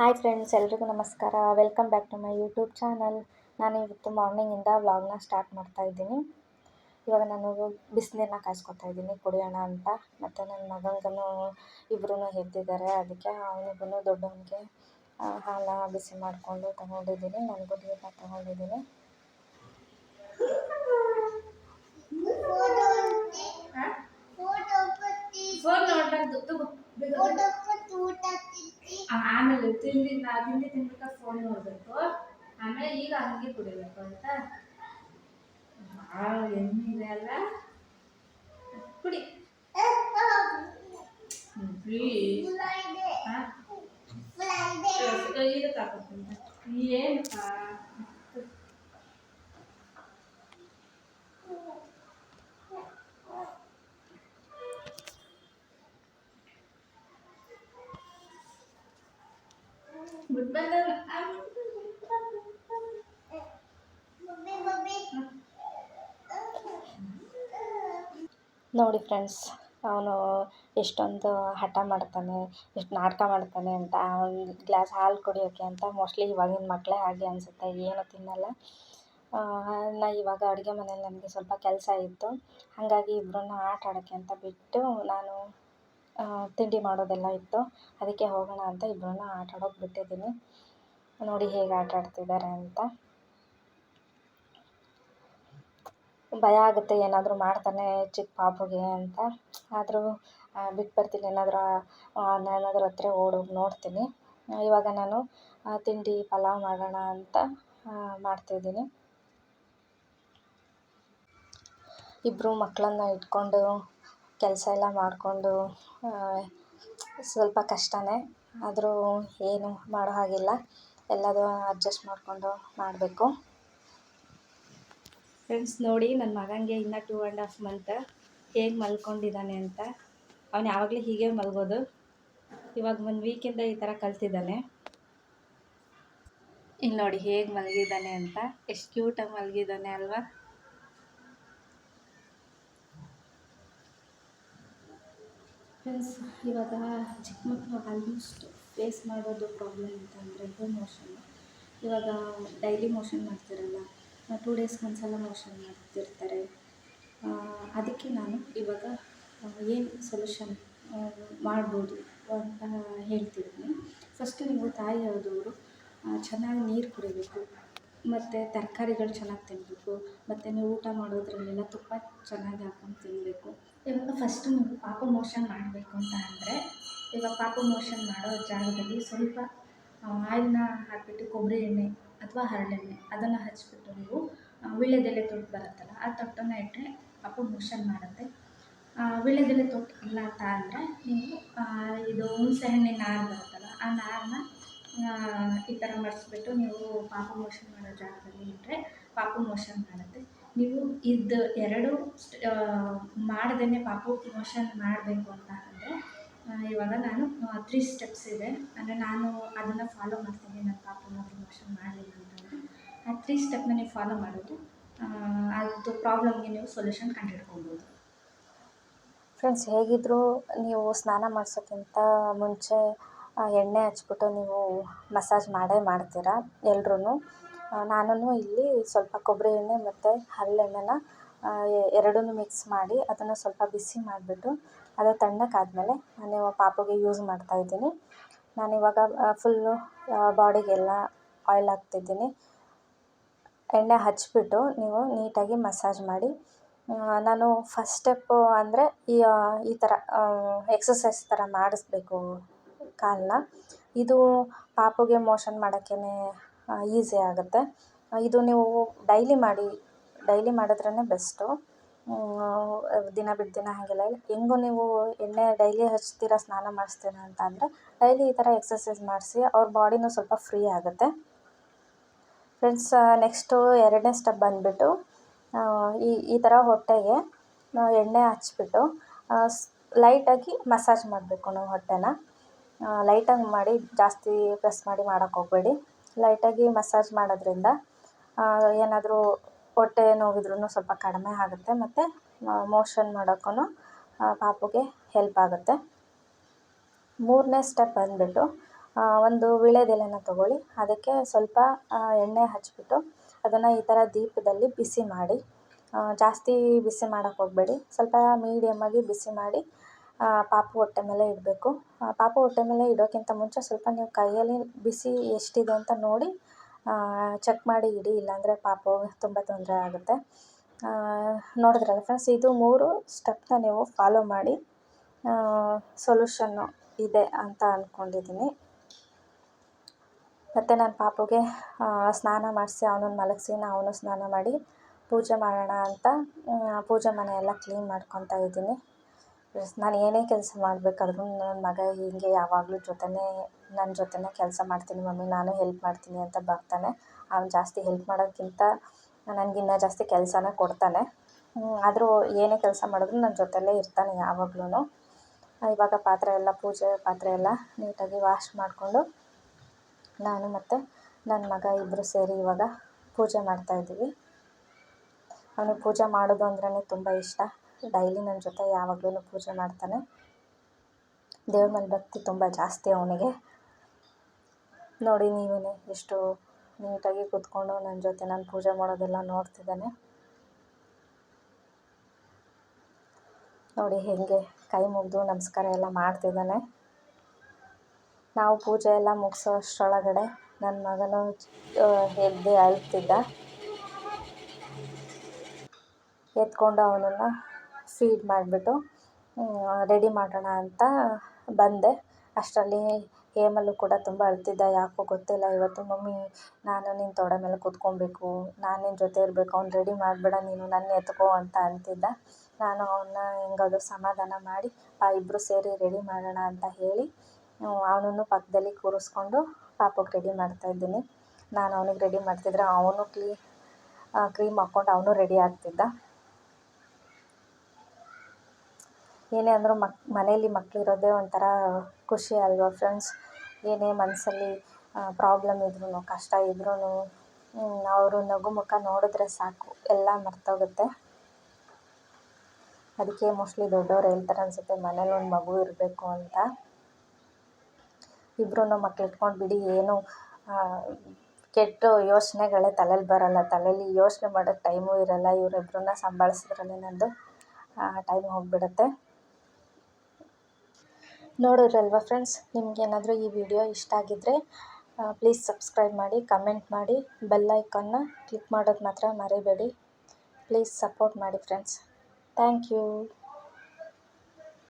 Hi friends ಎಲ್ರಿಗೂ ನಮಸ್ಕಾರ. Welcome back to my YouTube channel ನಾನು ಇವತ್ತು ಮಾರ್ನಿಂಗಿಂದ ವ್ಲಾಗ್ನ ಸ್ಟಾರ್ಟ್ ಮಾಡ್ತಾ ಇದ್ದೀನಿ. ಇವಾಗ ನಾನು ಬಿಸಿನೀರನ್ನ ಕಾಯಿಸ್ಕೊತಾ ಇದ್ದೀನಿ ಕುಡಿಯೋಣ ಅಂತ. ಮತ್ತು ನನ್ನ ಮಗನಿಗೂ ಇಬ್ಬರೂ ಎದ್ದಿದ್ದಾರೆ ಅದಕ್ಕೆ ಅವನಿಗೂ ದೊಡ್ಡವನಿಗೆ ಹಾಲು ಬಿಸಿ ಮಾಡಿಕೊಂಡು ತಗೊಂಡಿದ್ದೀನಿ. ನನಗೂ ನೀರನ್ನ ತಗೊಂಡಿದ್ದೀನಿ. ಫೋನ್ ಆಮೇಲೆ ತಿಂಡಿ ನಾ ತಿಂಡಿ ತಿನ್ಬೇಕಾದ್ರೆ ಫೋನ್ ನೋಡಬೇಕು. ಆಮೇಲೆ ಈಗ ಹಂಗೆ ಕುಡಿಬೇಕು ಅಂತ ಭಾಳ ಎಣ್ಣೆ ಅಲ್ಲ? ಕುಡಿ ಪ್ಲೀಸ್ ಏನಪ್ಪ ನೋಡಿ ಫ್ರೆಂಡ್ಸ್ ಅವನು ಎಷ್ಟೊಂದು ಹಠ ಮಾಡ್ತಾನೆ, ಎಷ್ಟು ನಾಟಕ ಮಾಡ್ತಾನೆ ಅಂತ, ಒಂದು ಗ್ಲಾಸ್ ಹಾಲು ಕುಡಿಯೋಕ್ಕೆ ಅಂತ ಮೋಸ್ಟ್ಲಿ ಇವಾಗಿನ ಮಕ್ಕಳೇ ಹಾಗೆ ಅನಿಸುತ್ತೆ, ಏನು ತಿನ್ನಲ್ಲ. ನಾ ಇವಾಗ ಅಡುಗೆ ಮನೇಲಿ ನನಗೆ ಸ್ವಲ್ಪ ಕೆಲಸ ಇತ್ತು, ಹಾಗಾಗಿ ಇಬ್ಬರನ್ನ ಆಟ ಆಡೋಕ್ಕೆ ಅಂತ ಬಿಟ್ಟು ನಾನು ತಿಂಡಿ ಮಾಡೋದೆಲ್ಲ ಇತ್ತು. ಅದಕ್ಕೆ ಹೋಗೋಣ ಅಂತ ಇಬ್ಬರನ್ನ ಆಟ ಆಡೋಕೆ ಬಿಟ್ಟಿದ್ದೀನಿ. ನೋಡಿ ಹೇಗೆ ಆಟ ಆಡ್ತಿದ್ದಾರೆ ಅಂತ. ಭಯ ಆಗುತ್ತೆ, ಏನಾದರೂ ಮಾಡ್ತಾನೆ ಚಿಕ್ಕ ಪಾಪುಗೆ ಅಂತ. ಆದರೂ ಬಿಟ್ಟು ಬರ್ತೀನಿ, ಏನಾದರೂ ಏನಾದರೂ ಹತ್ರ ಓಡೋಗಿ ನೋಡ್ತೀನಿ. ಇವಾಗ ನಾನು ತಿಂಡಿ ಪಲಾವ್ ಮಾಡೋಣ ಅಂತ ಮಾಡ್ತಿದ್ದೀನಿ. ಇಬ್ಬರು ಮಕ್ಕಳನ್ನ ಇಟ್ಕೊಂಡು ಕೆಲಸ ಎಲ್ಲ ಮಾಡಿಕೊಂಡು ಸ್ವಲ್ಪ ಕಷ್ಟನೇ. ಆದರೂ ಏನು ಮಾಡೋ ಹಾಗಿಲ್ಲ. ಎಲ್ಲದೂ ಅಡ್ಜಸ್ಟ್ ಮಾಡಿಕೊಂಡು ಮಾಡಬೇಕು. ಫ್ರೆಂಡ್ಸ್ ನೋಡಿ ನನ್ನ ಮಗನಿಗೆ ಇನ್ನೂ ಟೂ ಆ್ಯಂಡ್ ಹಾಫ್ ಮಂತ್ ಹೇಗೆ ಮಲ್ಕೊಂಡಿದ್ದಾನೆ ಅಂತ. ಅವನು ಯಾವಾಗಲೂ ಹೀಗೆ ಮಲಗೋದು. ಇವಾಗ ಒಂದು ವೀಕಿಂದ ಈ ಥರ ಕಲ್ತಿದ್ದಾನೆ. ಇಲ್ಲಿ ನೋಡಿ, ಹೇಗೆ ಮಲಗಿದ್ದಾನೆ ಅಂತ. ಎಷ್ಟು ಕ್ಯೂಟಾಗಿ ಮಲಗಿದ್ದಾನೆ ಅಲ್ವಾ. ಫ್ರೆಂಡ್ಸ್ ಇವಾಗ ಚಿಕ್ಕ ಮಕ್ಕಳು ಆಲ್ಮೋಸ್ಟ್ ಫೇಸ್ ಮಾಡೋದು ಪ್ರಾಬ್ಲಮ್ ಅಂತಂದರೆ ಇದು ಮೋಷನ್ ಇವಾಗ ಡೈಲಿ ಮೋಷನ್ ಮಾಡ್ತಿರಲ್ಲ ಟೂ ಡೇಸ್ಗೆ ಒಂದ್ಸಲ ಮೋಷನ್ ಮಾಡ್ತಿರ್ತಾರೆ. ಅದಕ್ಕೆ ನಾನು ಇವಾಗ ಏನು ಸೊಲ್ಯೂಷನ್ ಮಾಡ್ಬೋದು ಅಂತ ಹೇಳ್ತಿದ್ದೀನಿ. ಫಸ್ಟು ನೀವು ತಾಯಿ ಆದವರು ಚೆನ್ನಾಗಿ ನೀರು ಕುಡಿಬೇಕು. ಮತ್ತು ತರಕಾರಿಗಳು ಚೆನ್ನಾಗಿ ತಿನ್ನಬೇಕು ಮತ್ತು ನೀವು ಊಟ ಮಾಡೋದರಲ್ಲೆಲ್ಲ ತುಪ್ಪ ಚೆನ್ನಾಗಿ ಹಾಕೊಂಡು ತಿನ್ನಬೇಕು ಇವಾಗ ಫಸ್ಟು ನೀವು ಪಾಪ ಮೋಷನ್ ಮಾಡಬೇಕು ಅಂತ ಅಂದರೆ, ಇವಾಗ ಪಾಪ ಮೋಷನ್ ಮಾಡೋ ಜಾಗದಲ್ಲಿ ಸ್ವಲ್ಪ ಆಯಿಲ್ನ ಹಾಕಿಬಿಟ್ಟು ಕೊಬ್ಬರಿ ಎಣ್ಣೆ ಅಥವಾ ಹರಳೆಣ್ಣೆ ಅದನ್ನು ಹಚ್ಚಿಬಿಟ್ಟು ನೀವು ವೀಳ್ಯದೆಲೆ ತೊಟ್ಟು ಬರುತ್ತಲ್ಲ, ಆ ತೊಟ್ಟನ್ನು ಇಟ್ಟರೆ ಪಾಪ ಮೋಷನ್ ಮಾಡುತ್ತೆ. ವೀಳ್ಯದೆಲೆ ತೊಟ್ಟು ಇಲ್ಲ ಅಂತ ಅಂದರೆ, ನೀವು ಇದು ಹುಣಸೆ ಹಣ್ಣಿನ ನಾರು ಬರುತ್ತಲ್ಲ, ಆ ನಾರನ್ನ ಈ ಥರ ಮಡಿಸ್ಬಿಟ್ಟು ನೀವು ಪಾಪ ಮೋಷನ್ ಮಾಡೋ ಜಾಗದಲ್ಲಿ ಇಟ್ಟರೆ ಪಾಪ ಮೋಷನ್ ಮಾಡುತ್ತೆ. ನೀವು ಇದು ಎರಡು ಮಾಡ್ದೇ ಪಾಪ ಮೋಷನ್ ಮಾಡಬೇಕು ಅಂತ ಅಂದರೆ ಇವಾಗ ನಾನು ತ್ರೀ ಸ್ಟೆಪ್ಸ್ ಇದೆ. ಅಂದರೆ ನಾನು ಅದನ್ನು ಫಾಲೋ ಮಾಡ್ತೀನಿ, ನನ್ನ ಪಾಪ ಏನಾದರೂ ಮೋಷನ್ ಮಾಡಲಿಲ್ಲ ಅಂತಂದರೆ. ಆ ತ್ರೀ ಸ್ಟೆಪ್ನ ನೀವು ಫಾಲೋ ಮಾಡಿದ್ರೆ ಅದು ಪ್ರಾಬ್ಲಮ್ಗೆ ನೀವು ಸೊಲ್ಯೂಷನ್ ಕಂಡುಹಿಡ್ಕೊಬೋದು. ಫ್ರೆಂಡ್ಸ್ ಹೇಗಿದ್ದರೂ ನೀವು ಸ್ನಾನ ಮಾಡಿಸೋಕ್ಕಿಂತ ಮುಂಚೆ ಎಣ್ಣೆ ಹಚ್ಬಿಟ್ಟು ನೀವು ಮಸಾಜ್ ಮಾಡೇ ಮಾಡ್ತೀರಾ ಎಲ್ರೂ ನಾನು ಇಲ್ಲಿ ಸ್ವಲ್ಪ ಕೊಬ್ಬರಿ ಎಣ್ಣೆ ಮತ್ತು ಹರಳೆಣ್ಣೆನ ಎರಡನ್ನೂ ಮಿಕ್ಸ್ ಮಾಡಿ ಅದನ್ನು ಸ್ವಲ್ಪ ಬಿಸಿ ಮಾಡಿಬಿಟ್ಟು ಅದು ತಣ್ಣಗಾದ್ಮೇಲೆ ನಾನು ಪಾಪುಗೆ ಯೂಸ್ ಮಾಡ್ತಾಯಿದ್ದೀನಿ ಇವಾಗ ಫುಲ್ಲು ಬಾಡಿಗೆಲ್ಲ ಆಯಿಲ್ ಹಾಕ್ತಿದ್ದೀನಿ. ಎಣ್ಣೆ ಹಚ್ಬಿಟ್ಟು ನೀವು ನೀಟಾಗಿ ಮಸಾಜ್ ಮಾಡಿ. ನಾನು ಫಸ್ಟ್ ಸ್ಟೆಪ್ಪು ಅಂದರೆ ಈ ಈ ಥರ ಎಕ್ಸಸೈಸ್ ಥರ ಮಾಡಿಸ್ಬೇಕು. ಕಾಲನ್ನ ಇದು ಪಾಪುಗೆ ಮೋಷನ್ ಮಾಡೋಕ್ಕೇ ಈಸಿ ಆಗುತ್ತೆ. ಇದು ನೀವು ಡೈಲಿ ಮಾಡಿ ಡೈಲಿ ಮಾಡಿದ್ರೇ ಬೆಸ್ಟು ದಿನ ಬಿಟ್ಟು ದಿನ ಹಾಗೆಲ್ಲ ಹೆಂಗೂ ನೀವು ಎಣ್ಣೆ ಡೈಲಿ ಹಚ್ತೀರ, ಸ್ನಾನ ಮಾಡಿಸ್ತೀರ ಅಂತ ಅಂದರೆ ಡೈಲಿ ಈ ಥರ ಎಕ್ಸಸೈಸ್ ಮಾಡಿಸಿ, ಅವ್ರ ಬಾಡಿನೂ ಸ್ವಲ್ಪ ಫ್ರೀ ಆಗುತ್ತೆ. ಫ್ರೆಂಡ್ಸ್ ನೆಕ್ಸ್ಟು ಎರಡನೇ ಸ್ಟೆಪ್ ಬಂದುಬಿಟ್ಟು ಈ ಈ ಥರ ಹೊಟ್ಟೆಗೆ ಎಣ್ಣೆ ಹಚ್ಬಿಟ್ಟು ಲೈಟಾಗಿ ಮಸಾಜ್ ಮಾಡಬೇಕು ನಾವು ಹೊಟ್ಟೆನ. ಲೈಟಾಗಿ ಮಾಡಿ ಜಾಸ್ತಿ ಪ್ರೆಸ್ ಮಾಡಿ ಮಾಡಕ್ಕೆ ಹೋಗಬೇಡಿ. ಲೈಟಾಗಿ ಮಸಾಜ್ ಮಾಡೋದ್ರಿಂದ ಏನಾದರೂ ಹೊಟ್ಟೆ ನೋವಿದ್ರೂ ಸ್ವಲ್ಪ ಕಡಿಮೆ ಆಗುತ್ತೆ ಮತ್ತು ಮೋಷನ್ ಮಾಡೋಕ್ಕೂ ಪಾಪುಗೆ ಹೆಲ್ಪ್ ಆಗುತ್ತೆ. ಮೂರನೇ ಸ್ಟೆಪ್ ಬಂದುಬಿಟ್ಟು ಒಂದು ವೀಳ್ಯದೆಲೆನ ತೊಗೊಳ್ಳಿ. ಅದಕ್ಕೆ ಸ್ವಲ್ಪ ಎಣ್ಣೆ ಹಚ್ಚಿಬಿಟ್ಟು ಅದನ್ನು ಈ ಥರ ದೀಪದಲ್ಲಿ ಬಿಸಿ ಮಾಡಿ ಜಾಸ್ತಿ ಬಿಸಿ ಮಾಡೋಕ್ಕೆ ಹೋಗಬೇಡಿ. ಸ್ವಲ್ಪ ಮೀಡಿಯಮ್ಮಾಗಿ ಬಿಸಿ ಮಾಡಿ ಪಾಪು ಹೊಟ್ಟೆ ಮೇಲೆ ಇಡಬೇಕು. ಪಾಪು ಹೊಟ್ಟೆ ಮೇಲೆ ಇಡೋಕ್ಕಿಂತ ಮುಂಚೆ ಸ್ವಲ್ಪ ನೀವು ಕೈಯಲ್ಲಿ ಬಿಸಿ ಎಷ್ಟಿದೆ ಅಂತ ನೋಡಿ ಚೆಕ್ ಮಾಡಿ ಇಡಿ, ಇಲ್ಲಾಂದರೆ ಪಾಪು ತುಂಬ ತೊಂದರೆ ಆಗುತ್ತೆ. ನೋಡಿದ್ರಲ್ಲ ಫ್ರೆಂಡ್ಸ್ ಇದು ಮೂರು ಸ್ಟೆಪ್ನ ನೀವು ಫಾಲೋ ಮಾಡಿ ಸೊಲ್ಯೂಷನ್ನು ಇದೆ ಅಂತ ಅಂದ್ಕೊಂಡಿದ್ದೀನಿ ಮತ್ತು ನನ್ನ ಪಾಪುಗೆ ಸ್ನಾನ ಮಾಡಿಸಿ, ಅವನನ್ನು ಮಲಗಿಸಿ ಅವನು ಸ್ನಾನ ಮಾಡಿ, ಪೂಜೆ ಮಾಡೋಣ ಅಂತ ಪೂಜೆ ಮನೆಯೆಲ್ಲ ಕ್ಲೀನ್ ಮಾಡ್ಕೊತಾ ಇದ್ದೀನಿ. ನಾನು ಏನೇ ಕೆಲಸ ಮಾಡಬೇಕಾದ್ರೂ ನನ್ನ ಮಗ ಹೀಗೆ ಯಾವಾಗಲೂ ಜೊತೆನೇ ನನ್ನ ಜೊತೆನೇ ಕೆಲಸ ಮಾಡ್ತೀನಿ ಮಮ್ಮಿ, ನಾನು ಹೆಲ್ಪ್ ಮಾಡ್ತೀನಿ ಅಂತ ಬರ್ತಾನೆ. ಅವ್ನು ಜಾಸ್ತಿ ಹೆಲ್ಪ್ ಮಾಡೋಕ್ಕಿಂತ ನನಗಿನ್ನ ಜಾಸ್ತಿ ಕೆಲಸನ ಕೊಡ್ತಾನೆ. ಆದರೂ ಏನೇ ಕೆಲಸ ಮಾಡಿದ್ರು ನನ್ನ ಜೊತೆಲೇ ಇರ್ತಾನೆ ಯಾವಾಗ್ಲೂ ಇವಾಗ ಪಾತ್ರೆ ಎಲ್ಲ, ಪೂಜೆ ಪಾತ್ರೆ ಎಲ್ಲ ನೀಟಾಗಿ ವಾಶ್ ಮಾಡಿಕೊಂಡು ನಾನು ಮತ್ತು ನನ್ನ ಮಗ ಇಬ್ಬರು ಸೇರಿ ಇವಾಗ ಪೂಜೆ ಮಾಡ್ತಾಯಿದ್ದೀವಿ ಅವನಿಗೆ ಪೂಜೆ ಮಾಡೋದು ಅಂದ್ರೇ ತುಂಬ ಇಷ್ಟ. ಡೈಲಿ ನನ್ನ ಜೊತೆ ಯಾವಾಗಲೂ ಪೂಜೆ ಮಾಡ್ತಾನೆ. ದೇವ್ರ ಮೇಲೆ ಭಕ್ತಿ ತುಂಬ ಜಾಸ್ತಿ ಅವನಿಗೆ. ನೋಡಿ ನೀವೇ ಎಷ್ಟು ನೀಟಾಗಿ ಕೂತ್ಕೊಂಡು ನನ್ನ ಜೊತೆ ನಾನು ಪೂಜೆ ಮಾಡೋದೆಲ್ಲ ನೋಡ್ತಿದ್ದಾನೆ. ನೋಡಿ ಹೇಗೆ ಕೈ ಮುಗಿದು ನಮಸ್ಕಾರ ಎಲ್ಲ ಮಾಡ್ತಿದ್ದಾನೆ. ನಾವು ಪೂಜೆ ಎಲ್ಲ ಮುಗಿಸೋ ಅಷ್ಟರೊಳಗಡೆ ನನ್ನ ಮಗನು ಎದ್ದು ಅಳ್ತಿದ್ದ ಎತ್ಕೊಂಡು ಅವನನ್ನು ಫೀಡ್ ಮಾಡಿಬಿಟ್ಟು ರೆಡಿ ಮಾಡೋಣ ಅಂತ ಬಂದೆ. ಅಷ್ಟರಲ್ಲಿ ಹೇಮಲ್ಲೂ ಕೂಡ ತುಂಬ ಅಳ್ತಿದ್ದ, ಯಾಕೋ ಗೊತ್ತಿಲ್ಲ, ಇವತ್ತು ಮಮ್ಮಿ, ನಾನು ನಿನ್ನ ತೊಡೆ ಮೇಲೆ ಕೂತ್ಕೊಬೇಕು, ನಾನು ನಿನ್ನ ಜೊತೆ ಇರಬೇಕು, ಅವ್ನು ರೆಡಿ ಮಾಡಬೇಡ, ನೀನು ನನ್ನ ಎತ್ಕೋ ಅಂತ ಅಂತಿದ್ದ. ನಾನು ಅವನ್ನ ಹೆಂಗಾದ್ರು ಸಮಾಧಾನ ಮಾಡಿ, ಆ ಇಬ್ಬರು ಸೇರಿ ರೆಡಿ ಮಾಡೋಣ ಅಂತ ಹೇಳಿ ಅವನನ್ನು ಪಕ್ಕದಲ್ಲಿ ಕೂರಿಸ್ಕೊಂಡು ಪಾಪಕ್ಕೆ ರೆಡಿ ಮಾಡ್ತಾಯಿದ್ದೀನಿ ನಾನು ಅವನಿಗೆ ರೆಡಿ ಮಾಡ್ತಿದ್ರೆ ಅವನು ಕ್ಲೀ ಕ್ರೀಮ್ ಹಾಕ್ಕೊಂಡು ಅವನು ರೆಡಿ ಆಗ್ತಿದ್ದ. ಏನೇ ಅಂದರೂ ಮಕ್ ಮನೇಲಿ ಮಕ್ಕಳಿರೋದೇ ಒಂಥರ ಖುಷಿ ಅಲ್ವಾ ಫ್ರೆಂಡ್ಸ್ ಏನೇ ಮನಸ್ಸಲ್ಲಿ ಪ್ರಾಬ್ಲಮ್ ಇದ್ರೂ ಕಷ್ಟ ಇದ್ರೂ ಅವರು ನಗು ಮುಖ ನೋಡಿದ್ರೆ ಸಾಕು, ಎಲ್ಲ ಮರ್ತೋಗುತ್ತೆ. ಅದಕ್ಕೆ ಮೋಸ್ಟ್ಲಿ ದೊಡ್ಡವ್ರು ಹೇಳ್ತಾರೆ ಅನಿಸುತ್ತೆ, ಮನೇಲಿ ಒಂದು ಮಗು ಇರಬೇಕು ಅಂತ. ಇಬ್ಬರೂ ಮಕ್ಳು ಇಟ್ಕೊಂಡು ಬಿಡಿ, ಏನು ಕೆಟ್ಟ ಯೋಚನೆಗಳೇ ತಲೆಯಲ್ಲಿ ಬರೋಲ್ಲ ತಲೆಯಲ್ಲಿ ಯೋಚನೆ ಮಾಡೋಕ್ಕೆ ಟೈಮೂ ಇರೋಲ್ಲ ಇವರಿಬ್ರನ್ನ ಸಂಭಾಳಿಸಿದ್ರಲ್ಲೇ ನಂದು ಟೈಮ್ ಹೋಗಿಬಿಡುತ್ತೆ. ನೋಡಿದ್ರಲ್ವ ಫ್ರೆಂಡ್ಸ್ ನಿಮಗೇನಾದರೂ ಈ ವಿಡಿಯೋ ಇಷ್ಟ ಆಗಿದ್ದರೆ ಪ್ಲೀಸ್ ಸಬ್ಸ್ಕ್ರೈಬ್ ಮಾಡಿ ಕಮೆಂಟ್ ಮಾಡಿ ಬೆಲ್ ಐಕನ್ನ ಕ್ಲಿಕ್ ಮಾಡೋದು ಮಾತ್ರ ಮರಿಬೇಡಿ. ಪ್ಲೀಸ್ ಸಪೋರ್ಟ್ ಮಾಡಿ ಫ್ರೆಂಡ್ಸ್ ಥ್ಯಾಂಕ್ ಯು